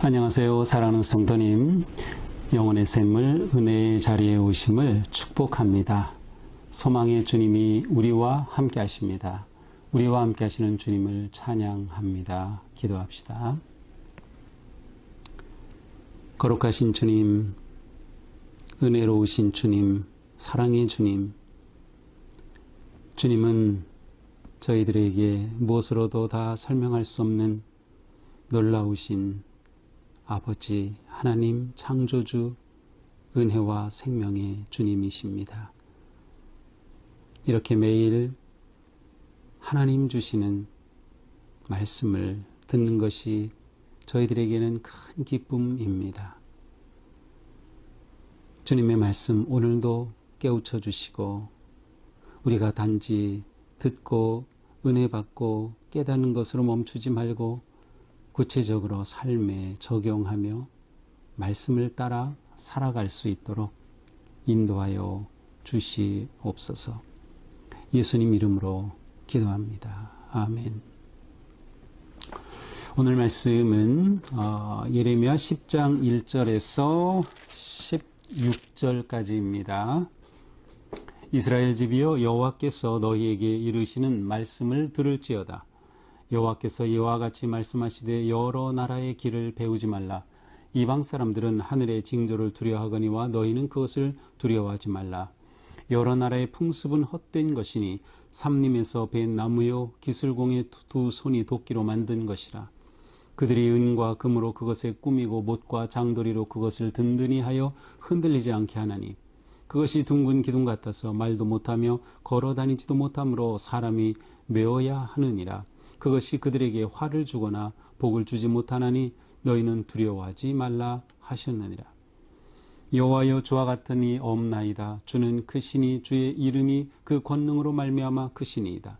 안녕하세요. 사랑하는 성도님. 영원의 샘물 은혜의 자리에 오심을 축복합니다. 소망의 주님이 우리와 함께 하십니다. 우리와 함께 하시는 주님을 찬양합니다. 기도합시다. 거룩하신 주님, 은혜로우신 주님, 사랑의 주님, 주님은 저희들에게 무엇으로도 다 설명할 수 없는 놀라우신 아버지 하나님 창조주 은혜와 생명의 주님이십니다. 이렇게 매일 하나님 주시는 말씀을 듣는 것이 저희들에게는 큰 기쁨입니다. 주님의 말씀 오늘도 깨우쳐 주시고 우리가 단지 듣고 은혜 받고 깨닫는 것으로 멈추지 말고 구체적으로 삶에 적용하며 말씀을 따라 살아갈 수 있도록 인도하여 주시옵소서. 예수님 이름으로 기도합니다. 아멘. 오늘 말씀은 어, 예레미야 10장 1절에서 16절까지입니다. 이스라엘 집이여 여호와께서 너희에게 이르시는 말씀을 들을지어다. 여호와께서 이와 같이 말씀하시되 여러 나라의 길을 배우지 말라. 이방 사람들은 하늘의 징조를 두려워하거니와 너희는 그것을 두려워하지 말라. 여러 나라의 풍습은 헛된 것이니 삼림에서 벤 나무요 기술공의 두 손이 도끼로 만든 것이라. 그들이 은과 금으로 그것에 꾸미고 못과 장도리로 그것을 든든히 하여 흔들리지 않게 하나니 그것이 둥근 기둥 같아서 말도 못하며 걸어 다니지도 못하므로 사람이 메어야 하느니라. 그것이 그들에게 화를 주거나 복을 주지 못하나니 너희는 두려워하지 말라 하셨느니라. 여호와여 주와 같으니 없나이다. 주는 크시니 주의 이름이 그 권능으로 말미암아 크시니이다.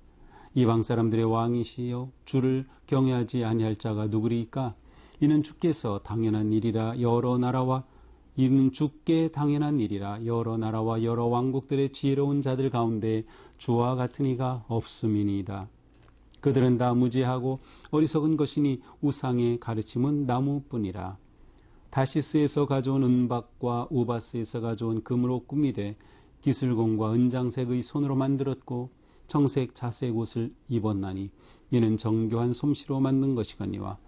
이방 사람들의 왕이시여 주를 경외하지 아니할 자가 누구리까? 이는 주께서 당연한 일이라 여러 나라와 이는 주께 당연한 일이라 여러 나라와 여러 왕국들의 지혜로운 자들 가운데 주와 같은 이가 없음이니이다. 그들은 다 무지하고 어리석은 것이니 우상의 가르침은 나무뿐이라. 다시스에서 가져온 은박과 우바스에서 가져온 금으로 꾸미되 기술공과 은장색의 손으로 만들었고 청색 자색 옷을 입었나니 이는 정교한 솜씨로 만든 것이거니와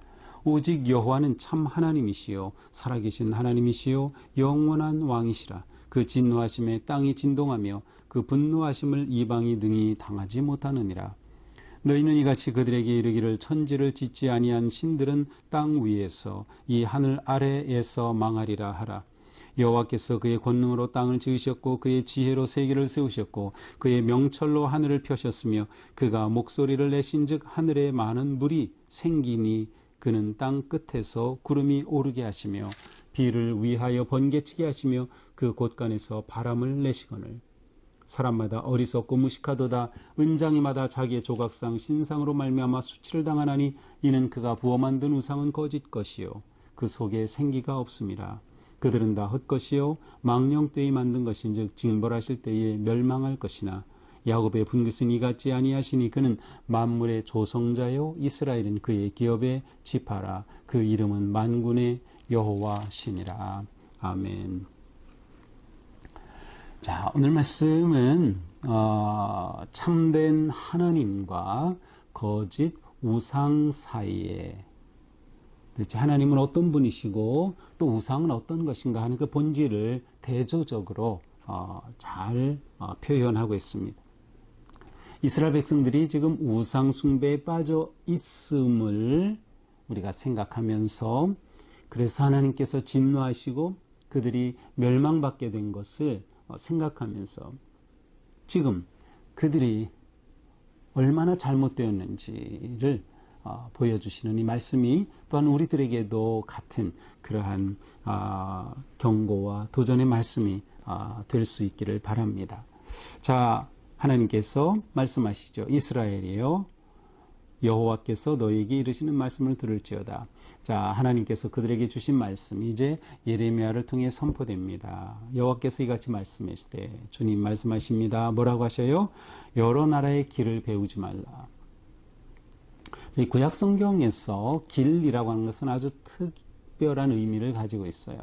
오직 여호와는 참 하나님이시요 살아계신 하나님이시요 영원한 왕이시라 그 진노하심에 땅이 진동하며 그 분노하심을 이방이 능히 당하지 못하느니라 너희는 이같이 그들에게 이르기를 천지를 짓지 아니한 신들은 땅 위에서 이 하늘 아래에서 망하리라 하라. 여호와께서 그의 권능으로 땅을 지으셨고 그의 지혜로 세계를 세우셨고 그의 명철로 하늘을 펴셨으며 그가 목소리를 내신즉 하늘에 많은 물이 생기니 그는 땅 끝에서 구름이 오르게 하시며 비를 위하여 번개치게 하시며 그 곳간에서 바람을 내시거늘. 사람마다 어리석고 무식하도다. 은장이마다 자기의 조각상 신상으로 말미암아 수치를 당하나니 이는 그가 부어 만든 우상은 거짓 것이요. 그 속에 생기가 없음이라 그들은 다 헛것이요 망령되이 만든 것인즉 징벌하실 때에 멸망할 것이나 야곱의 분깃은 이같지 아니하시니 그는 만물의 조성자요 이스라엘은 그의 기업의 지파라 그 이름은 만군의 여호와시니라 아멘. 자, 오늘 말씀은 어, 참된 하나님과 거짓 우상 사이에 도 대체 하나님은 어떤 분이시고 또 우상은 어떤 것인가 하는 그 본질을 대조적으로 어, 잘 어, 표현하고 있습니다. 이스라엘 백성들이 지금 우상 숭배에 빠져 있음을 우리가 생각하면서 그래서 하나님께서 진노하시고 그들이 멸망받게 된 것을 어, 생각하면서 지금 그들이 얼마나 잘못되었는지를 어, 보여주시는 이 말씀이 또한 우리들에게도 같은 그러한 아, 경고와 도전의 말씀이 아, 될수 있기를 바랍니다. 자, 하나님께서 말씀하시죠. 이스라엘이요. 여호와께서 너에게 이르시는 말씀을 들을지어다. 자, 하나님께서 그들에게 주신 말씀 이제 예레미야를 통해 선포됩니다. 여호와께서 이같이 말씀하시되 주님 말씀하십니다. 뭐라고 하셔요? 여러 나라의 길을 배우지 말라. 이 구약 성경에서 길이라고 하는 것은 아주 특 특별한 의미를 가지고 있어요.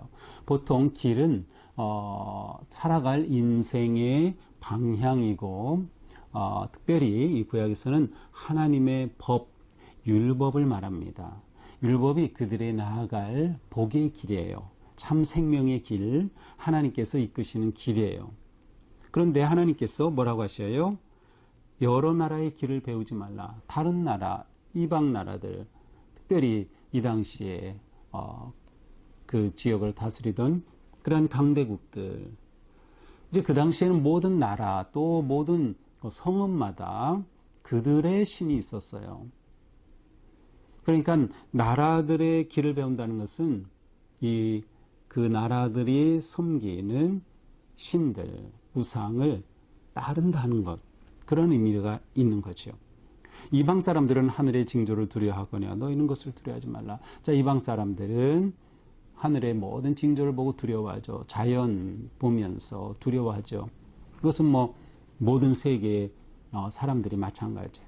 보통 길은 어, 살아갈 인생의 방향이고 어, 특별히 이 구약에서는 하나님의 법, 율법을 말합니다. 율법이 그들의 나아갈 복의 길이에요. 참 생명의 길, 하나님께서 이끄시는 길이에요. 그런데 하나님께서 뭐라고 하셔요? 여러 나라의 길을 배우지 말라. 다른 나라, 이방 나라들, 특별히 이 당시에 어, 그 지역을 다스리던 그러한 강대국들. 이제 그 당시에는 모든 나라 또 모든 성읍마다 그들의 신이 있었어요. 그러니까 나라들의 길을 배운다는 것은 이 그 나라들이 섬기는 신들, 우상을 따른다는 것. 그런 의미가 있는 거죠. 이방 사람들은 하늘의 징조를 두려워하거냐 너희는 것을 두려워하지 말라. 자 이방 사람들은 하늘의 모든 징조를 보고 두려워하죠. 자연 보면서 두려워하죠. 그것은 뭐 모든 세계의 어, 사람들이 마찬가지예요.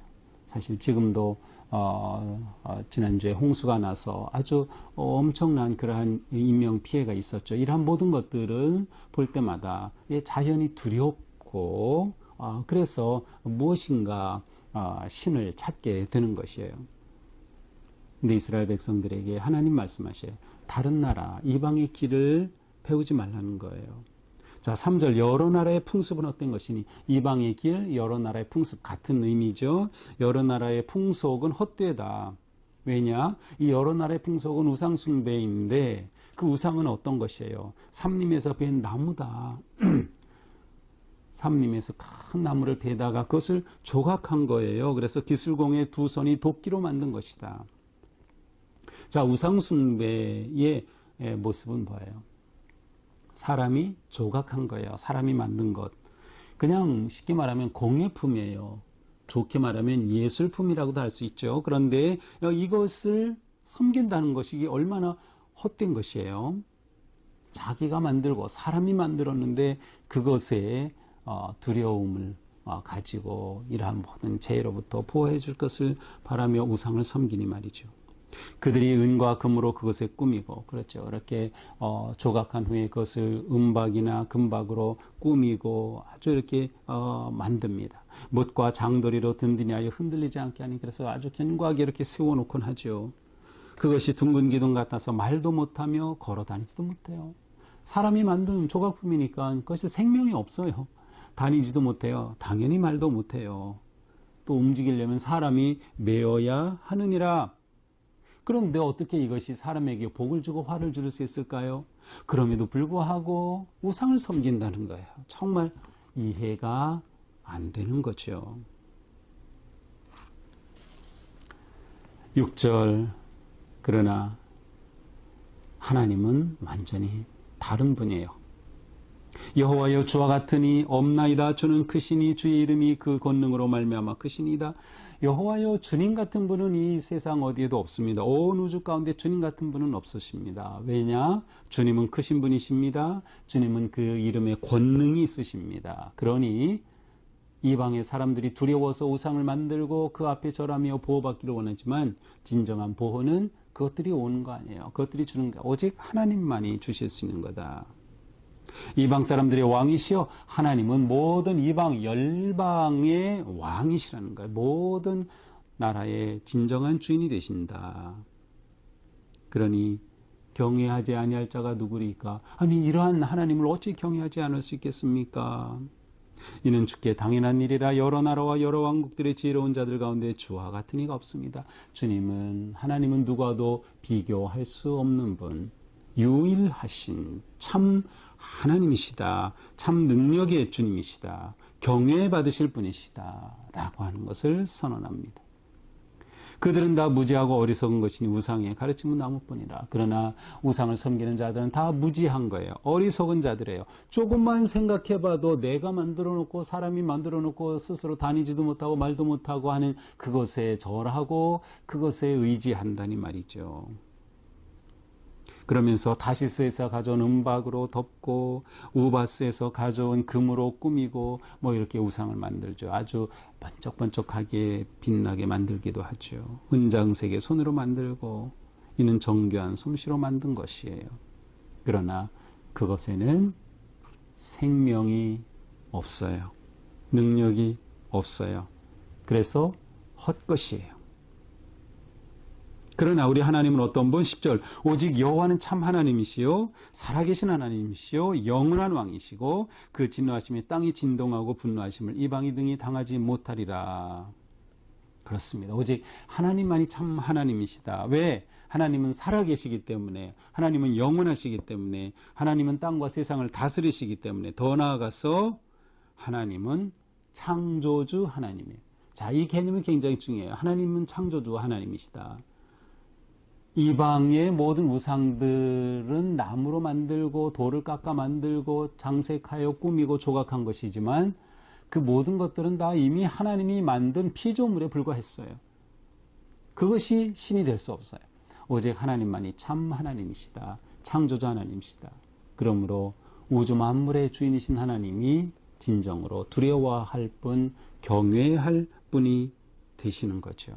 사실 지금도 어, 어, 지난주에 홍수가 나서 아주 엄청난 그러한 인명 피해가 있었죠. 이러한 모든 것들을 볼 때마다 자연이 두렵고 어, 그래서 무엇인가 어, 신을 찾게 되는 것이에요. 근데 이스라엘 백성들에게 하나님 말씀하셔요. 다른 나라, 이방의 길을 배우지 말라는 거예요. 자, 3절 여러 나라의 풍습은 어떤 것이니 이방의 길, 여러 나라의 풍습 같은 의미죠. 여러 나라의 풍속은 헛되다. 왜냐? 이 여러 나라의 풍속은 우상 숭배인데 그 우상은 어떤 것이에요? 삼림에서 벤 나무다. 삼림에서 큰 나무를 베다가 그것을 조각한 거예요. 그래서 기술공의 두 손이 도끼로 만든 것이다. 자, 우상숭배의 모습은 뭐예요? 사람이 조각한 거예요. 사람이 만든 것. 그냥 쉽게 말하면 공예품이에요. 좋게 말하면 예술품이라고도 할 수 있죠. 그런데 이것을 섬긴다는 것이 얼마나 헛된 것이에요. 자기가 만들고 사람이 만들었는데 그것에 어, 두려움을 어, 가지고 이러한 모든 죄로부터 보호해 줄 것을 바라며 우상을 섬기니 말이죠. 그들이 은과 금으로 그것을 꾸미고 그렇죠. 이렇게 어, 조각한 후에 그것을 은박이나 금박으로 꾸미고 아주 이렇게 어, 만듭니다. 못과 장도리로 든든히 하여 흔들리지 않게 하니 그래서 아주 견고하게 이렇게 세워놓곤 하죠. 그것이 둥근 기둥 같아서 말도 못하며 걸어 다니지도 못해요. 사람이 만든 조각품이니까 그것이 생명이 없어요. 다니지도 못해요. 당연히 말도 못해요. 또 움직이려면 사람이 메어야 하느니라. 그런데 어떻게 이것이 사람에게 복을 주고 화를 줄 수 있을까요? 그럼에도 불구하고 우상을 섬긴다는 거예요. 정말 이해가 안 되는 거죠. 6절 그러나 하나님은 완전히 다른 분이에요. 여호와여 주와 같으니 없나이다 주는 크시니 주의 이름이 그 권능으로 말미암아 크시니다 여호와여 주님 같은 분은 이 세상 어디에도 없습니다. 온 우주 가운데 주님 같은 분은 없으십니다. 왜냐? 주님은 크신 분이십니다. 주님은 그 이름에 권능이 있으십니다. 그러니 이방의 사람들이 두려워서 우상을 만들고 그 앞에 절하며 보호받기를 원하지만 진정한 보호는 그것들이 오는 거 아니에요. 그것들이 주는 거 오직 하나님만이 주실 수 있는 거다. 이방 사람들의 왕이시여 하나님은 모든 이방 열방의 왕이시라는 거예요. 모든 나라의 진정한 주인이 되신다. 그러니 경외하지 아니할 자가 누구리까? 아니 이러한 하나님을 어찌 경외하지 않을 수 있겠습니까? 이는 주께 당연한 일이라 여러 나라와 여러 왕국들의 지혜로운 자들 가운데 주와 같은 이가 없습니다. 주님은 하나님은 누가도 비교할 수 없는 분, 유일하신 참 하나님이시다. 참 능력의 주님이시다. 경외 받으실 분이시다. 라고 하는 것을 선언합니다. 그들은 다 무지하고 어리석은 것이니 우상의 가르침은 나무뿐이라. 그러나 우상을 섬기는 자들은 다 무지한 거예요. 어리석은 자들이에요. 조금만 생각해봐도 내가 만들어 놓고 사람이 만들어 놓고 스스로 다니지도 못하고 말도 못하고 하는 그것에 절하고 그것에 의지한다니 말이죠. 그러면서 다시스에서 가져온 은박으로 덮고 우바스에서 가져온 금으로 꾸미고 뭐 이렇게 우상을 만들죠. 아주 번쩍번쩍하게 빛나게 만들기도 하죠. 은장색의 손으로 만들고 이는 정교한 솜씨로 만든 것이에요. 그러나 그것에는 생명이 없어요. 능력이 없어요. 그래서 헛것이에요. 그러나 우리 하나님은 어떤 분? 10절. 오직 여호와는 참 하나님이시요 살아계신 하나님이시요 영원한 왕이시고 그 진노하심에 땅이 진동하고 분노하심을 이방이 등이 당하지 못하리라. 그렇습니다. 오직 하나님만이 참 하나님이시다. 왜? 하나님은 살아계시기 때문에, 하나님은 영원하시기 때문에, 하나님은 땅과 세상을 다스리시기 때문에, 더 나아가서 하나님은 창조주 하나님이에요. 자, 이 개념이 굉장히 중요해요. 하나님은 창조주 하나님이시다. 이방의 모든 우상들은 나무로 만들고 돌을 깎아 만들고 장색하여 꾸미고 조각한 것이지만 그 모든 것들은 다 이미 하나님이 만든 피조물에 불과했어요. 그것이 신이 될 수 없어요. 오직 하나님만이 참 하나님이시다. 창조자 하나님이시다. 그러므로 우주 만물의 주인이신 하나님이 진정으로 두려워할 뿐 경외할 뿐이 되시는 거죠.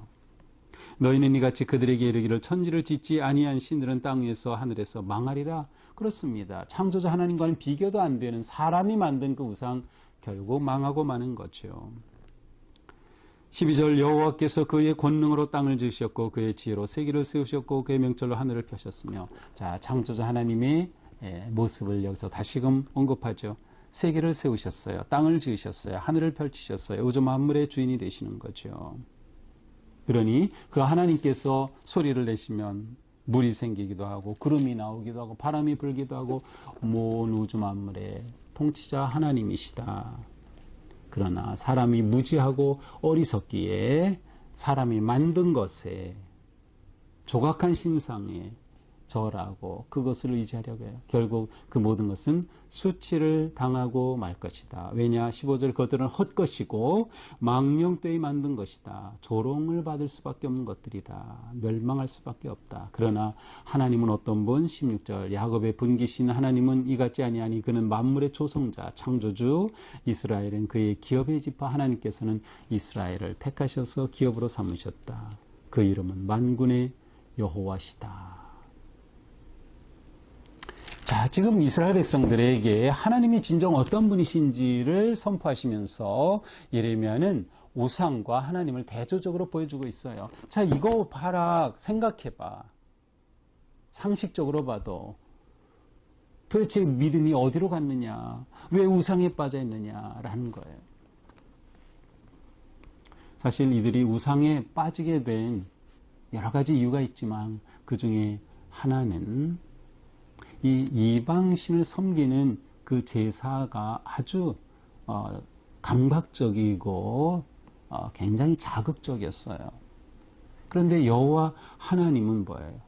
너희는 이같이 그들에게 이르기를 천지를 짓지 아니한 신들은 땅 위에서 하늘에서 망하리라 그렇습니다. 창조자 하나님과는 비교도 안 되는 사람이 만든 그 우상 결국 망하고 마는 거죠. 12절 여호와께서 그의 권능으로 땅을 지으셨고 그의 지혜로 세계를 세우셨고 그의 명절로 하늘을 펴셨으며 자 창조자 하나님의 예, 모습을 여기서 다시금 언급하죠. 세계를 세우셨어요. 땅을 지으셨어요. 하늘을 펼치셨어요. 우주 만물의 주인이 되시는 거죠. 그러니 그 하나님께서 소리를 내시면 물이 생기기도 하고 구름이 나오기도 하고 바람이 불기도 하고 온 우주 만물의 통치자 하나님이시다. 그러나 사람이 무지하고 어리석기에 사람이 만든 것에 조각한 신상에 절하고 그것을 의지하려고 해요. 결국 그 모든 것은 수치를 당하고 말 것이다. 왜냐? 15절 그들은 헛것이고 망령되이 만든 것이다. 조롱을 받을 수밖에 없는 것들이다. 멸망할 수밖에 없다. 그러나 하나님은 어떤 분? 16절 야곱의 분기신 하나님은 이같지 아니하니 그는 만물의 조성자 창조주 이스라엘은 그의 기업의 지파 하나님께서는 이스라엘을 택하셔서 기업으로 삼으셨다. 그 이름은 만군의 여호와시다. 자, 지금 이스라엘 백성들에게 하나님이 진정 어떤 분이신지를 선포하시면서 예레미야는 우상과 하나님을 대조적으로 보여주고 있어요. 자, 이거 봐라. 생각해봐. 상식적으로 봐도 도대체 믿음이 어디로 갔느냐? 왜 우상에 빠져 있느냐라는 거예요. 사실 이들이 우상에 빠지게 된 여러 가지 이유가 있지만 그 중에 하나는 이 이방신을 섬기는 그 제사가 아주 어, 감각적이고 어, 굉장히 자극적이었어요. 그런데 여호와 하나님은 뭐예요?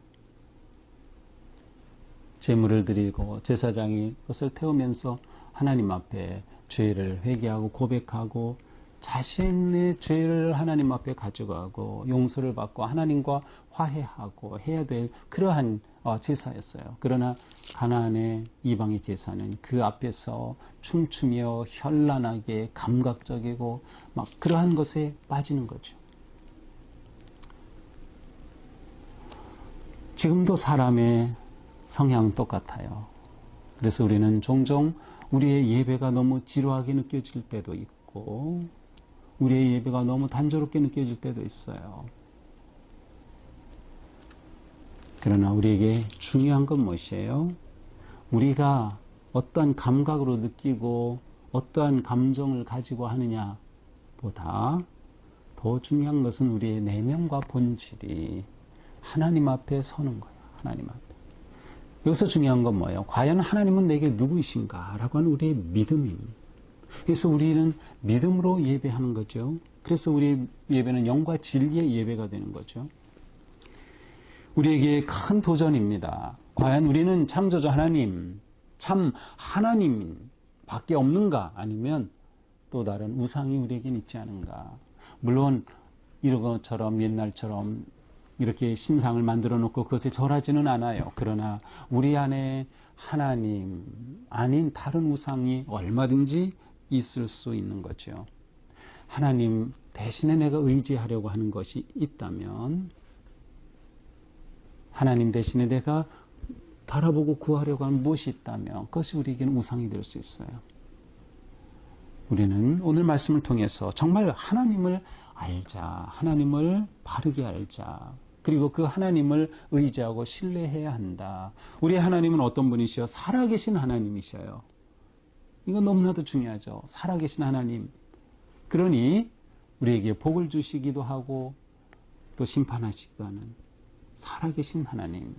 제물을 드리고 제사장이 그것을 태우면서 하나님 앞에 죄를 회개하고 고백하고 자신의 죄를 하나님 앞에 가져가고 용서를 받고 하나님과 화해하고 해야 될 그러한 어, 제사였어요. 그러나 가나안의 이방의 제사는 그 앞에서 춤추며 현란하게 감각적이고 막 그러한 것에 빠지는 거죠. 지금도 사람의 성향 똑같아요. 그래서 우리는 종종 우리의 예배가 너무 지루하게 느껴질 때도 있고, 우리의 예배가 너무 단조롭게 느껴질 때도 있어요. 그러나 우리에게 중요한 건 무엇이에요? 우리가 어떠한 감각으로 느끼고 어떠한 감정을 가지고 하느냐 보다 더 중요한 것은 우리의 내면과 본질이 하나님 앞에 서는 거예요. 하나님 앞에. 여기서 중요한 건 뭐예요? 과연 하나님은 내게 누구이신가? 라고 하는 우리의 믿음입니다. 그래서 우리는 믿음으로 예배하는 거죠. 그래서 우리 예배는 영과 진리의 예배가 되는 거죠. 우리에게 큰 도전입니다. 과연 우리는 창조주 하나님, 참 하나님 밖에 없는가? 아니면 또 다른 우상이 우리에겐 있지 않은가? 물론 이런 것처럼 옛날처럼 이렇게 신상을 만들어 놓고 그것에 절하지는 않아요. 그러나 우리 안에 하나님 아닌 다른 우상이 얼마든지 있을 수 있는 거죠. 하나님 대신에 내가 의지하려고 하는 것이 있다면 하나님 대신에 내가 바라보고 구하려고 하는 무엇이 있다면 그것이 우리에게는 우상이 될 수 있어요. 우리는 오늘 말씀을 통해서 정말 하나님을 알자. 하나님을 바르게 알자. 그리고 그 하나님을 의지하고 신뢰해야 한다. 우리 하나님은 어떤 분이시여? 살아계신 하나님이셔요. 이건 너무나도 중요하죠. 살아계신 하나님. 그러니 우리에게 복을 주시기도 하고 또 심판하시기도 하는 살아계신 하나님.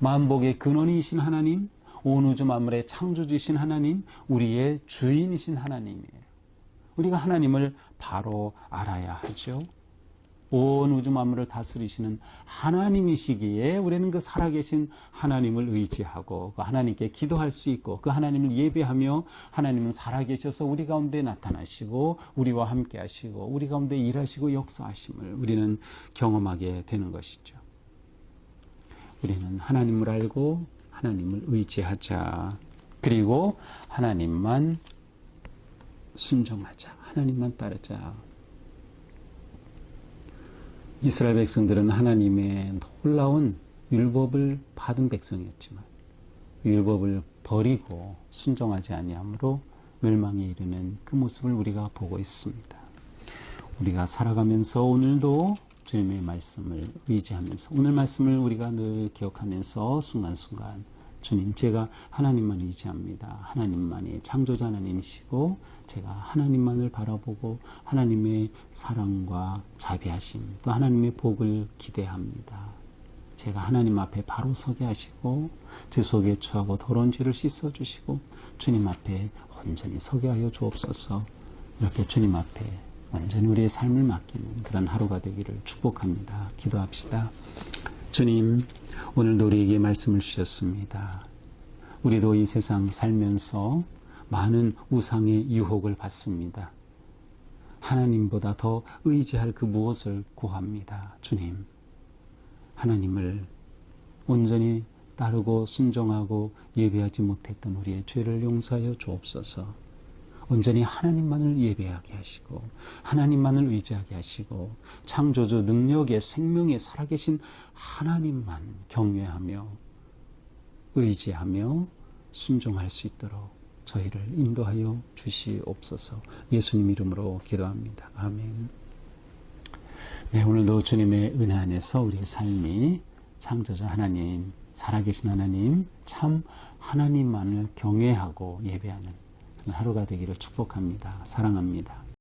만복의 근원이신 하나님, 온 우주 만물의 창조주신 하나님, 우리의 주인이신 하나님이에요. 우리가 하나님을 바로 알아야 하죠. 온 우주 만물을 다스리시는 하나님이시기에 우리는 그 살아계신 하나님을 의지하고 그 하나님께 기도할 수 있고 그 하나님을 예배하며 하나님은 살아계셔서 우리 가운데 나타나시고 우리와 함께 하시고 우리 가운데 일하시고 역사하심을 우리는 경험하게 되는 것이죠. 우리는 하나님을 알고 하나님을 의지하자. 그리고 하나님만 순종하자. 하나님만 따르자. 이스라엘 백성들은 하나님의 놀라운 율법을 받은 백성이었지만 율법을 버리고 순종하지 아니함으로 멸망에 이르는 그 모습을 우리가 보고 있습니다. 우리가 살아가면서 오늘도 주님의 말씀을 의지하면서 오늘 말씀을 우리가 늘 기억하면서 순간순간 주님 제가 하나님만 의지합니다. 하나님만이 창조자 하나님이시고 제가 하나님만을 바라보고 하나님의 사랑과 자비하심 또 하나님의 복을 기대합니다. 제가 하나님 앞에 바로 서게 하시고 제 속에 처하고 더러운 죄를 씻어 주시고 주님 앞에 온전히 서게 하여 주옵소서. 이렇게 주님 앞에 완전히 우리의 삶을 맡기는 그런 하루가 되기를 축복합니다. 기도합시다. 주님, 오늘도 우리에게 말씀을 주셨습니다. 우리도 이 세상 살면서 많은 우상의 유혹을 받습니다. 하나님보다 더 의지할 그 무엇을 구합니다. 주님, 하나님을 온전히 따르고 순종하고 예배하지 못했던 우리의 죄를 용서하여 주옵소서. 온전히 하나님만을 예배하게 하시고 하나님만을 의지하게 하시고 창조주 능력의 생명에 살아계신 하나님만 경외하며 의지하며 순종할 수 있도록 저희를 인도하여 주시옵소서. 예수님 이름으로 기도합니다. 아멘. 네, 오늘도 주님의 은혜 안에서 우리의 삶이 창조자 하나님, 살아계신 하나님, 참 하나님만을 경외하고 예배하는 하루가 되기를 축복합니다. 사랑합니다.